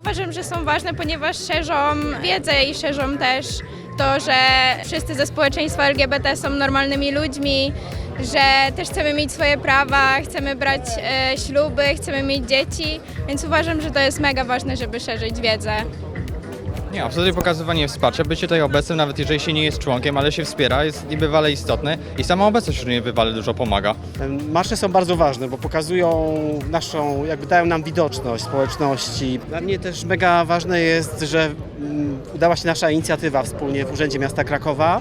Uważam, że są ważne, ponieważ szerzą wiedzę i szerzą też to, że wszyscy ze społeczeństwa LGBT są normalnymi ludźmi, że też chcemy mieć swoje prawa, chcemy brać e, śluby, chcemy mieć dzieci, więc uważam, że to jest mega ważne, żeby szerzyć wiedzę. Nie, absolutnie pokazywanie wsparcia, bycie tutaj obecnym, nawet jeżeli się nie jest członkiem, ale się wspiera, jest niebywale istotne i sama obecność niebywale dużo pomaga. Marsze są bardzo ważne, bo pokazują naszą, jakby dają nam widoczność społeczności. Dla mnie też mega ważne jest, że mm, udała się nasza inicjatywa wspólnie w Urzędzie Miasta Krakowa,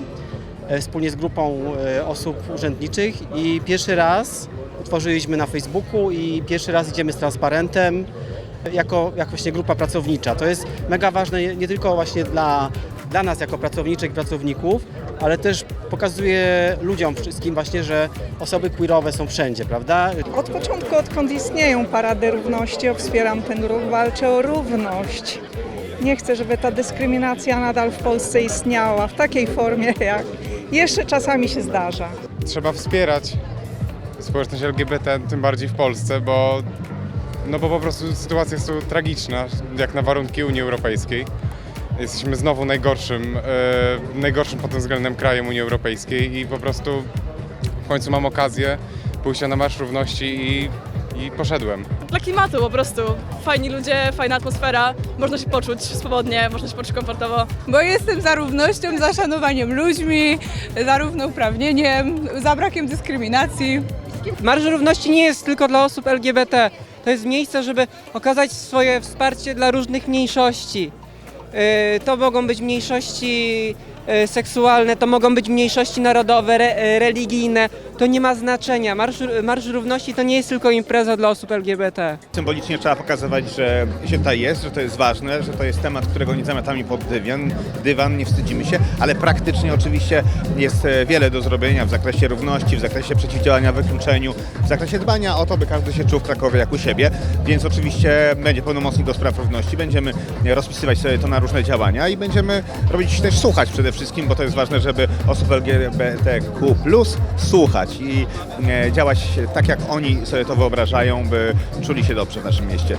e, wspólnie z grupą e, osób urzędniczych i pierwszy raz utworzyliśmy na Facebooku i pierwszy raz idziemy z transparentem jako, jako właśnie grupa pracownicza. To jest mega ważne nie, tylko właśnie dla, dla nas jako pracowniczek i pracowników, ale też pokazuje ludziom wszystkim właśnie, że osoby queerowe są wszędzie, prawda? Od początku, odkąd istnieją parady równości, wspieram ten ruch, walczę o równość. Nie chcę, żeby ta dyskryminacja nadal w Polsce istniała w takiej formie, jak jeszcze czasami się zdarza. trzeba wspierać społeczność LGBT, tym bardziej w Polsce, bo, no bo po prostu sytuacja jest tu tragiczna, jak na warunki Unii Europejskiej. Jesteśmy znowu najgorszym, e, najgorszym pod tym względem krajem Unii Europejskiej i po prostu w końcu mam okazję pójścia na Marsz Równości i, i poszedłem. Dla klimatu po prostu. Fajni ludzie, fajna atmosfera, można się poczuć swobodnie, można się poczuć komfortowo. bo jestem za równością, za szanowaniem ludźmi, za równouprawnieniem, za brakiem dyskryminacji. Marsz Równości nie jest tylko dla osób LGBT. To jest miejsce, żeby okazać swoje wsparcie dla różnych mniejszości. Yy, To mogą być mniejszości yy, seksualne, to mogą być mniejszości narodowe, re, yy, religijne. To nie ma znaczenia. Marsz, Marsz Równości to nie jest tylko impreza dla osób LGBT. Symbolicznie trzeba pokazywać, że się tutaj jest, że to jest ważne, że to jest temat, którego nie zamiatamy pod dywan, dywan, nie wstydzimy się, ale praktycznie oczywiście jest e, wiele do zrobienia w zakresie równości, w zakresie przeciwdziałania wykluczeniu, w zakresie dbania o to, by każdy się czuł w Krakowie jak u siebie, więc oczywiście będzie pełnomocnik do spraw równości, będziemy e, rozpisywać sobie to na różne działania i będziemy robić też słuchać przede wszystkim, bo to jest ważne, żeby osób LGBTQ słuchać i e, działać tak, jak oni sobie to wyobrażają, by czuli się dobrze w naszym mieście.